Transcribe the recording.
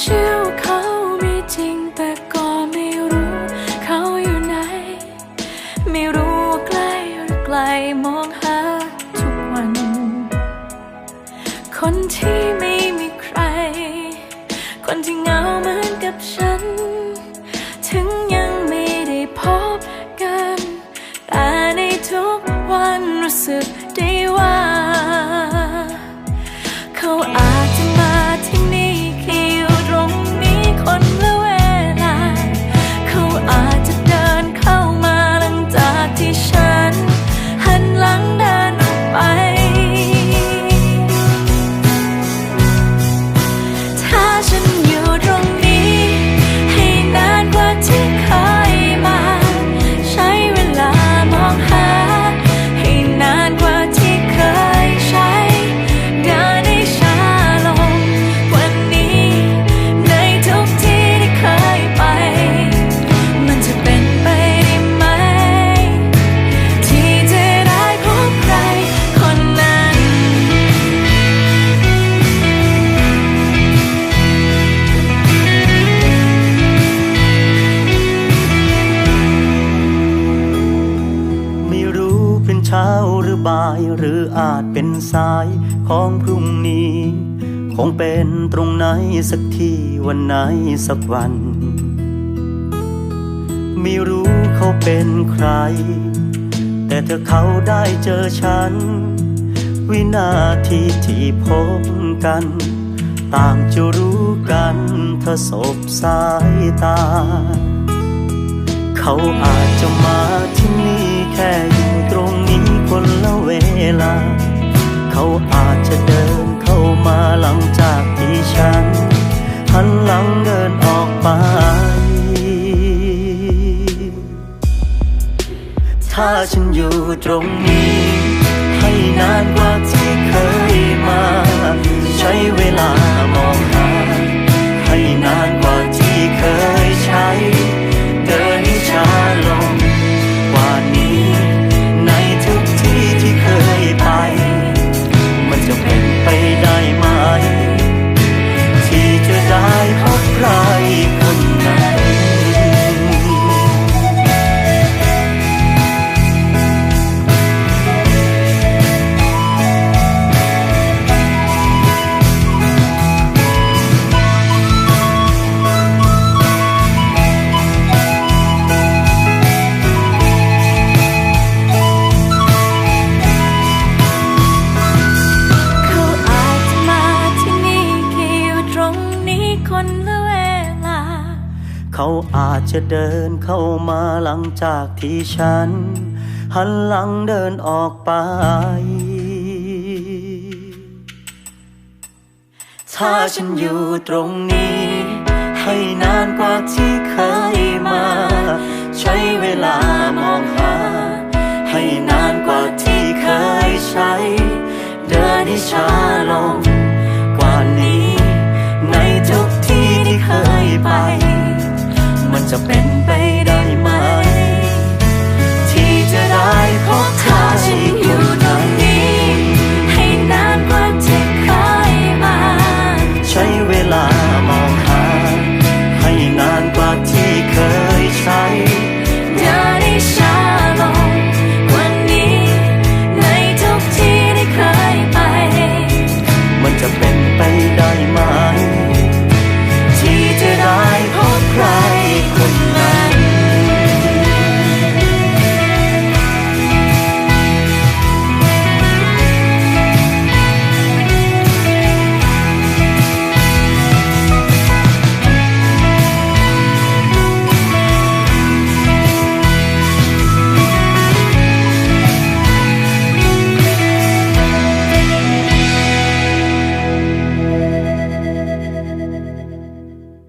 เชื่อเขามีจริงแต่ก็ไม่รู้ เขาอยู่ไหน ไม่รู้ว่าใกล้หรือไกลมองหาทุกวัน คนที่ไม่ายหรืออาจเป็นสายของพรุ่งนี้ คงเป็นตรงไหนสักที่วันไหนสักวัน ไม่รู้เขาเป็นใคร แต่ถ้าเขาได้เจอฉัน วินาทีที่พบกัน ต่างจะรู้กันถ้าสบสายตา เขาอาจจะมาที่นี่แค่อยู่ตรงนี้คน ละเวลา เขาอาจจะเดินเข้ามาหลังจากที่ฉัน หันหลังเดินออกไป ถ้าฉันอยู่ตรงนี้ ให้นานกว่าเธอ เขาอาจจะเดินเข้ามาหลังจากที่ฉัน หันหลังเดินออกไป ถ้าฉันอยู่ตรงนี้ ให้นานกว่าที่เคยมา ใช้เวลามองหา นี้